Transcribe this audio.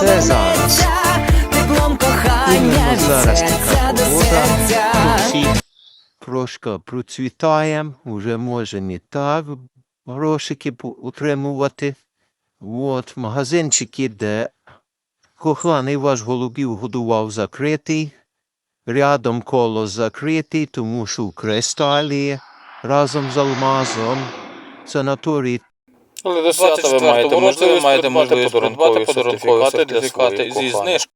Це зараз. Теплом кохання від зараз серця до серця. Процвітаємо, вже може не так грошики утримувати. От, магазинчики, де коханий ваш голубів годував закритий. Рядом коло закритий, тому що в кристалі разом з алмазом. Санаторій Але до свята ви маєте можливість, придбати подарункові сертифікати для своїх коханих.